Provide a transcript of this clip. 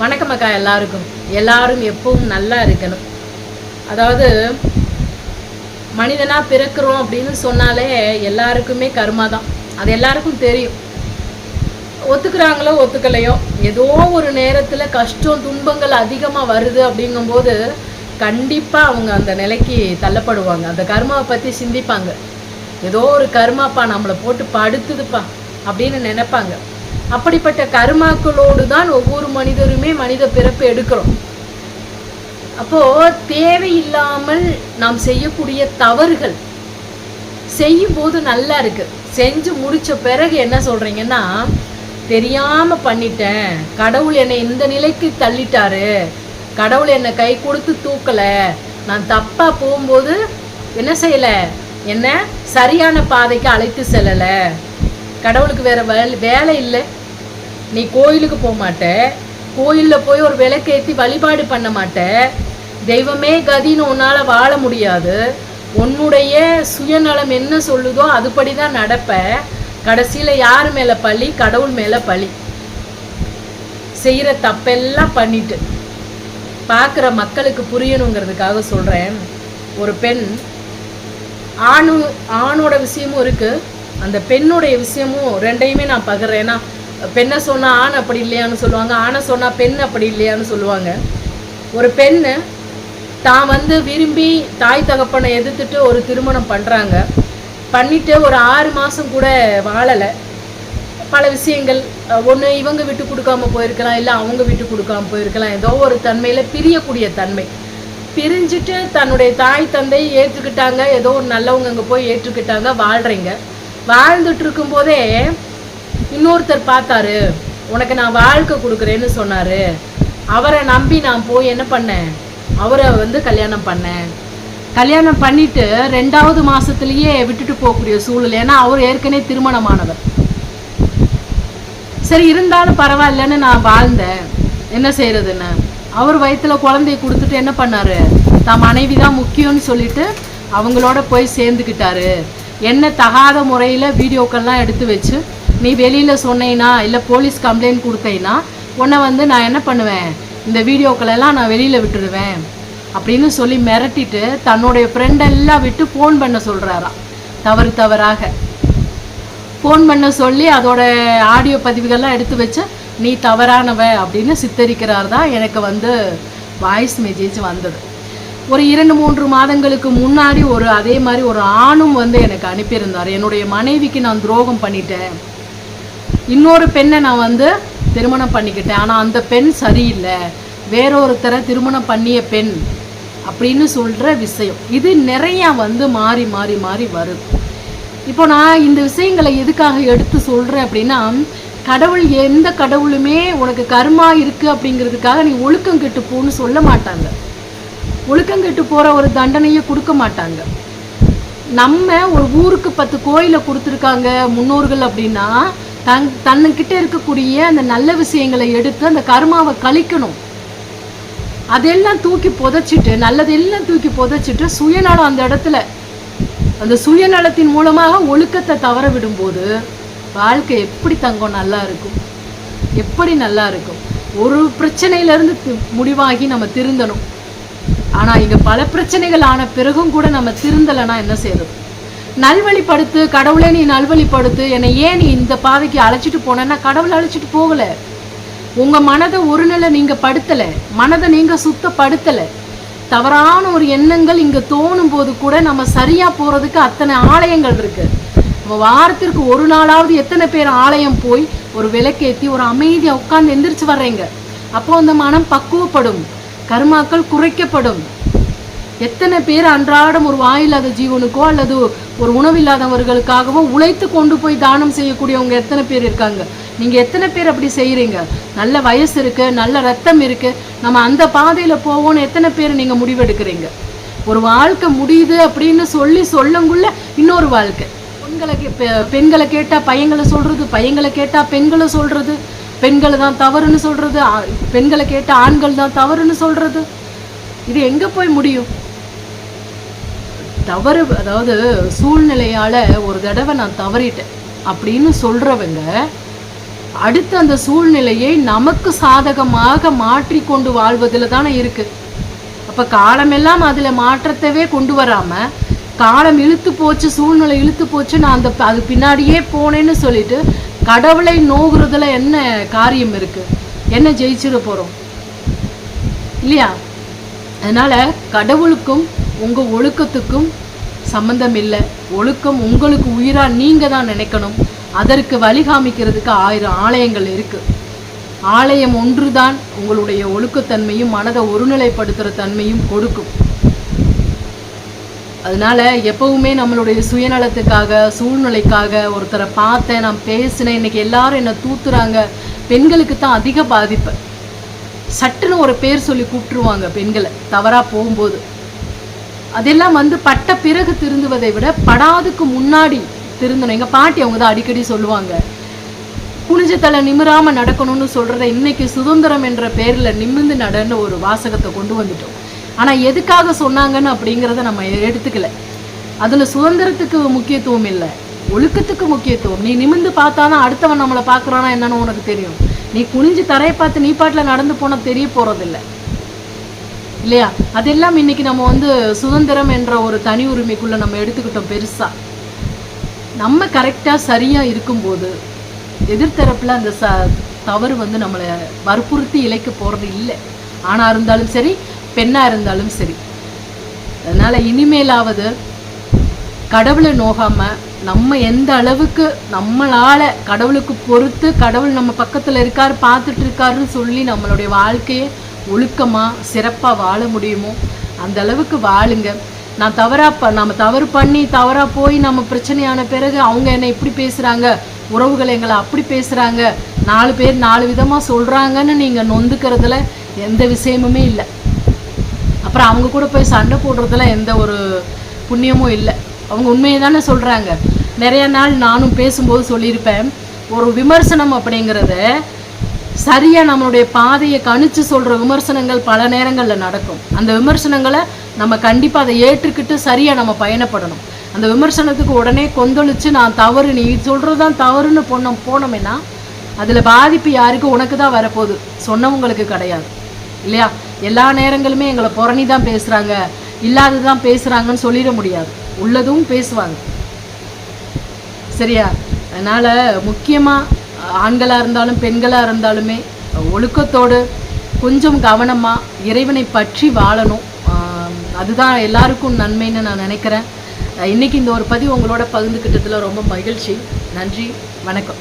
வணக்கம் அக்கா எல்லாருக்கும். எல்லாரும் எப்பவும் நல்லா இருக்கணும். அதாவது மனிதனாக பிறக்கிறோம் அப்படின்னு சொன்னாலே எல்லாருக்குமே கருமா தான். அது எல்லாருக்கும் தெரியும். ஒத்துக்கிறாங்களோ ஒத்துக்கலையோ ஏதோ ஒரு நேரத்தில் கஷ்டம் துன்பங்கள் அதிகமாக வருது அப்படிங்கும்போது கண்டிப்பாக அவங்க அந்த நிலைக்கு தள்ளப்படுவாங்க. அந்த கர்மாவை பற்றி சிந்திப்பாங்க. ஏதோ ஒரு கர்மாப்பா நம்மளை போட்டு படுத்துதுப்பா அப்படின்னு நினைப்பாங்க. அப்படிப்பட்ட கருமாக்களோடு தான் ஒவ்வொரு மனிதருமே மனித பிறப்பு எடுக்கிறோம். அப்போ தேவையில்லாமல் நாம் செய்யக்கூடிய தவறுகள் செய்யும் போது நல்லா இருக்கு. செஞ்சு முடிச்ச பிறகு என்ன சொல்றீங்கன்னா தெரியாம பண்ணிட்டேன். கடவுள் என்னை இந்த நிலைக்கு தள்ளிட்டாரு. கடவுள் என்னை கை கொடுத்து தூக்கல. நான் தப்பா போகும்போது என்ன செய்யல? என்ன சரியான பாதைக்கு அழைத்து செல்லலை. கடவுளுக்கு வேற வேலை வேலை இல்லை. நீ கோயிலுக்கு போக மாட்ட. கோயிலில் போய் ஒரு விளக்கேற்றி வழிபாடு பண்ண மாட்ட. தெய்வமே கதின்னு உன்னால் வாழ முடியாது. உன்னுடைய சுயநலம் என்ன சொல்லுதோ அதுபடி தான் நடப்ப. கடைசியில் யார் மேலே பழி? கடவுள் மேலே பழி. செய்கிற தப்பெல்லாம் பண்ணிட்டு. பார்க்குற மக்களுக்கு புரியணுங்கிறதுக்காக சொல்கிறேன் ஒரு பெண் ஆணு ஆணோட விஷயமும் இருக்குது அந்த பெண்ணுடைய விஷயமும் ரெண்டையுமே நான் பகிர்றேன் ஏன்னா பெண்ணை சொன்னால் ஆண் அப்படி இல்லையான்னு சொல்லுவாங்க ஆணை சொன்னால் பெண் அப்படி இல்லையான்னு சொல்லுவாங்க. ஒரு பெண்ணு தான் வந்து விரும்பி தாய் தகப்பனை எதிர்த்துட்டு ஒரு திருமணம் பண்ணுறாங்க பண்ணிவிட்டு ஒரு ஆறு மாதம் கூட வாழலை. பல விஷயங்கள் ஒன்று இவங்க விட்டு கொடுக்காம போயிருக்கலாம் இல்லை அவங்க விட்டு கொடுக்காம போயிருக்கலாம். ஏதோ ஒரு தன்மையில் பிரியக்கூடிய தன்மை. பிரிஞ்சுட்டு தன்னுடைய தாய் தந்தை ஏற்றுக்கிட்டாங்க ஏதோ ஒரு நல்லவங்க அங்கே போய் ஏற்றுக்கிட்டாங்க வாழ்கிறீங்க வாழ்ந்துட்டு இருக்கும்போதே இன்னொருத்தர் பார்த்தாரு உனக்கு நான் வாழ்க்கை கொடுக்குறேன்னு சொன்னாரு. அவரை நம்பி நான் போய் என்ன பண்ணேன்? அவரை வந்து கல்யாணம் பண்ணேன். கல்யாணம் பண்ணிட்டு ரெண்டாவது மாசத்துலயே விட்டுட்டு போகக்கூடிய சூழல் ஏன்னா அவர் ஏற்கனவே திருமணமானவர். சரி இருந்தாலும் பரவாயில்லன்னு நான் வாழ்ந்தேன். என்ன செய்யறதுன்னு? அவர் வயித்துல குழந்தைய கொடுத்துட்டு என்ன பண்ணாரு? தான் மனைவி தான் முக்கியம்னு சொல்லிட்டு அவங்களோட போய் சேர்ந்துக்கிட்டாரு. என்ன தகாத முறையில் வீடியோக்கள்லாம் எடுத்து வச்சு நீ வெளியில் சொன்னீன்னா இல்லை போலீஸ் கம்ப்ளைண்ட் கொடுத்தீங்கன்னா உன்னை வந்து நான் என்ன பண்ணுவேன்? இந்த வீடியோக்களெல்லாம் நான் வெளியில் விட்டுடுவேன் அப்படின்னு சொல்லி மிரட்டிட்டு தன்னுடைய ஃப்ரெண்டெல்லாம் விட்டு ஃபோன் பண்ண சொல்கிறாராம் தவறு தவறாக. ஃபோன் பண்ண சொல்லி அதோட ஆடியோ பதிவுகள்லாம் எடுத்து வச்சு நீ தவறானவ அப்படின்னு சித்தரிக்கிறார் தான் எனக்கு வந்து வாய்ஸ் மெசேஜ் வந்தது. ஒரு இரண்டு மூன்று மாதங்களுக்கு முன்னாடி ஒரு அதே மாதிரி ஒரு ஆணும் வந்து எனக்கு அனுப்பியிருந்தார். என்னுடைய மனைவிக்கு நான் துரோகம் பண்ணிட்டேன். இன்னொரு பெண்ணை நான் வந்து திருமணம் பண்ணிக்கிட்டேன். ஆனால் அந்த பெண் சரியில்லை. வேறொருத்தரை திருமணம் பண்ணிய பெண் அப்படின்னு சொல்கிற விஷயம். இது நிறையா வந்து மாறி மாறி மாறி வருது இப்போ நான் இந்த விஷயங்களை எதுக்காக எடுத்து சொல்கிறேன் அப்படின்னா கடவுள் எந்த கடவுளுமே உனக்கு கர்மா இருக்குது அப்படிங்கிறதுக்காக நீ ஒழுக்கம் கெட்டு போன்னு சொல்ல மாட்டாங்க. ஒழுக்கம் கெட்டு போகிற ஒரு தண்டனையை கொடுக்க மாட்டாங்க. நம்ம ஒரு ஊருக்கு பத்து கோயிலை கொடுத்துருக்காங்க முன்னோர்கள் அப்படின்னா தன் தன்னுக்கிட்ட இருக்கக்கூடிய அந்த நல்ல விஷயங்களை எடுத்து அந்த கர்மாவை கழிக்கணும். அதெல்லாம் தூக்கி புதைச்சிட்டு நல்லதெல்லாம் தூக்கி புதைச்சிட்டு சுயநலம் அந்த இடத்துல. அந்த சுயநலத்தின் மூலமாக ஒழுக்கத்தை தவற விடும்போது வாழ்க்கை எப்படி தங்கம் நல்லா இருக்கும்? எப்படி நல்லா இருக்கும்? ஒரு பிரச்சனையிலேருந்து முடிவாகி நம்ம திருந்தணும். ஆனால் இங்கே பல பிரச்சனைகள் ஆன பிறகும் கூட நம்ம திருந்தலைன்னா என்ன செய்யறது? நல்வழிப்படுத்து கடவுளே நீ நல்வழிப்படுத்து என்னை ஏன் நீ இந்த பாதைக்கு அழைச்சிட்டு போனேன்னா கடவுளை அழைச்சிட்டு போகலை. உங்கள் மனதை ஒரு நிலை நீங்கள் படுத்தலை. மனதை நீங்கள் சுத்தப்படுத்தலை. தவறான ஒரு எண்ணங்கள் இங்கே தோணும் போது கூட நம்ம சரியாக போகிறதுக்கு அத்தனை ஆலயங்கள் இருக்கு. நம்ம வாரத்திற்கு ஒரு நாளாவது எத்தனை பேர் ஆலயம் போய் ஒரு விளக்கேற்றி ஒரு அமைதியாக உட்கார்ந்து எந்திரிச்சு வர்றீங்க? அப்போ அந்த மனம் பக்குவப்படும். கர்மாக்கள் குறைக்கப்படும். எத்தனை பேர் அன்றாடம் ஒரு வாயில்லாத ஜீவனுக்கோ அல்லது ஒரு உணவில்லாதவர்களுக்காகவோ உழைத்து கொண்டு போய் தானம் செய்யக்கூடியவங்க எத்தனை பேர் இருக்காங்க? நீங்கள் எத்தனை பேர் அப்படி செய்கிறீங்க நல்ல வயசு இருக்குது நல்ல ரத்தம் இருக்குது நம்ம அந்த பாதையில் போவோம்னு எத்தனை பேர் நீங்கள் முடிவெடுக்கிறீங்க? ஒரு வாழ்க்கை முடியுது அப்படின்னு சொல்லி சொல்லங்குள்ள இன்னொரு வாழ்க்கை. பெண்களை கே- பெ- பெண்களை கேட்டால் பையங்களை சொல்கிறது பையங்களை கேட்டால் பெண்களை சொல்கிறது பெண்களை தான் தவறுன்னு சொல்கிறது பெண்களை கேட்டால் ஆண்கள் தான் தவறுன்னு சொல்கிறது இது எங்கே போய் முடியும்? தவறு அதாவது சூழ்நிலையால் ஒரு தடவை நான் தவறிட்டேன் அப்படின்னு சொல்றவங்க அடுத்த அந்த சூழ்நிலையை நமக்கு சாதகமாக மாற்றி கொண்டு வாழ்வதில் தானே இருக்கு. அப்போ காலமெல்லாம் அதில் மாற்றத்தவே கொண்டு வராம காலம் இழுத்து போச்சு சூழ்நிலை இழுத்து போச்சு நான் அந்த அது பின்னாடியே போனேன்னு சொல்லிட்டு கடவுளை நோகுறதுல என்ன காரியம் இருக்கு? என்ன ஜெயிச்சிட போகிறோம் இல்லையா? அதனால கடவுளுக்கும் உங்க ஒழுக்கத்துக்கும் சம்பந்தம் இல்லை ஒழுக்கம் உங்களுக்கு உயிரா நீங்கள் தான் நினைக்கணும். அதற்கு வழி காமிக்கிறதுக்கு ஆயிரம் ஆலயங்கள் இருக்கு. ஆலயம் ஒன்றுதான் உங்களுடைய ஒழுக்கத்தன்மையும் மனதை ஒருநிலைப்படுத்துகிற தன்மையும் கொடுக்கும். அதனால எப்பவுமே நம்மளுடைய சுயநலத்துக்காக சூழ்நிலைக்காக ஒருத்தரை பார்த்தேன் நான் பேசினேன் இன்னைக்கு எல்லாரும் என்னை தூத்துறாங்க. பெண்களுக்கு தான் அதிக பாதிப்பு. சட்டுன்னு ஒரு பேர் சொல்லி கூப்பிட்டுருவாங்க பெண்களை. தவறா போகும்போது. அதெல்லாம் வந்து பட்ட பிறகு திருந்துவதை விட படாதுக்கு முன்னாடி திருந்தணும். எங்கள் பாட்டி அவங்க தான் அடிக்கடி சொல்லுவாங்க. குனிஞ்ச தலை நிமிராமல் நடக்கணும்னு சொல்கிறத இன்னைக்கு சுதந்திரம் என்ற பேரில் நிமிர்ந்து நடன்னு ஒரு வாசகத்தை கொண்டு வந்துட்டோம். ஆனால் எதுக்காக சொன்னாங்கன்னு அப்படிங்கிறத நம்ம எடுத்துக்கல. அதில் சுதந்திரத்துக்கு முக்கியத்துவம் இல்லை. ஒழுக்கத்துக்கு முக்கியத்துவம். நீ நிமிர்ந்து பார்த்தாதான் அடுத்தவன் நம்மளை பார்க்குறானா என்னன்னு உனக்கு தெரியும். நீ குனிஞ்சு தரையை பார்த்து நீ பாட்டில் நடந்து போனால் தெரிய போகிறதில்லை இல்லையா? அதெல்லாம் இன்னைக்கு நம்ம வந்து சுதந்திரம் என்ற ஒரு தனி உரிமைக்குள்ள நம்ம எடுத்துக்கிட்டோம் பெருசா. நம்ம கரெக்டா சரியா இருக்கும்போது எதிர்த்தரப்பில் அந்த ச தவறு வந்து நம்மளை வற்புறுத்தி இழைக்க போறது இல்லை. ஆணாக இருந்தாலும் சரி பெண்ணாக இருந்தாலும் சரி. அதனால இனிமேலாவது கடவுளை நோகாமல் நம்ம எந்த அளவுக்கு நம்மளால கடவுளுக்கு பொறுத்து கடவுள் நம்ம பக்கத்தில் இருக்கார் பார்த்துட்டு இருக்காருன்னு சொல்லி நம்மளுடைய வாழ்க்கையை ஒழுக்கமா சிறப்பா வாழ முடியுமோ? அந்த அளவுக்கு வாழுங்க. நான் தவறா ப நம்ம தவறு பண்ணி தவறா போய் நம்ம பிரச்சனையான பிறகு அவங்க என்னை இப்படி பேசுறாங்க? உறவுகள் எங்களை அப்படி பேசுறாங்க? நாலு பேர் நாலு விதமா சொல்றாங்கன்னு நீங்க நொந்துக்கிறதுல எந்த விஷயமுமே இல்லை. அப்புறம் அவங்க கூட போய் சண்டை போடுறதுல எந்த ஒரு புண்ணியமும் இல்லை. அவங்க உண்மையை தானே சொல்கிறாங்க நிறைய நாள் நானும் பேசும்போது சொல்லியிருப்பேன் ஒரு விமர்சனம் அப்படிங்கிறத சரியாக நம்மளுடைய பாதையை கணிச்சு சொல்கிற விமர்சனங்கள் பல நேரங்களில் நடக்கும். அந்த விமர்சனங்களை நம்ம கண்டிப்பாக அதை ஏற்றுக்கிட்டு சரியாக நம்ம பயணப்படணும். அந்த விமர்சனத்துக்கு உடனே கொந்தளிச்சு நான் தவறு நீ சொல்கிறது தான் தவறுன்னு போனோம் போனோம்னா அதில் பாதிப்பு யாருக்கு உனக்கு தான் வரப்போகுது. சொன்னவங்களுக்கு கிடையாது. இல்லையா? எல்லா நேரங்களுமே எங்களை புறணி தான் பேசுகிறாங்க இல்லாதது தான் பேசுகிறாங்கன்னு சொல்லிட முடியாது. உள்ளதும் பேசுவாங்க. சரியா? அதனால் முக்கியமாக ஆண்களாக இருந்தாலும் பெண்களாக இருந்தாலுமே ஒழுக்கத்தோடு கொஞ்சம் கவனமாக இறைவனை பற்றி வாழணும். அதுதான் எல்லாருக்கும் நன்மைன்னு நான் நினைக்கிறேன். இன்னைக்கு இந்த ஒரு பதிவு உங்களோட பகிர்ந்துக்கிட்டதில் ரொம்ப மகிழ்ச்சி. நன்றி வணக்கம்.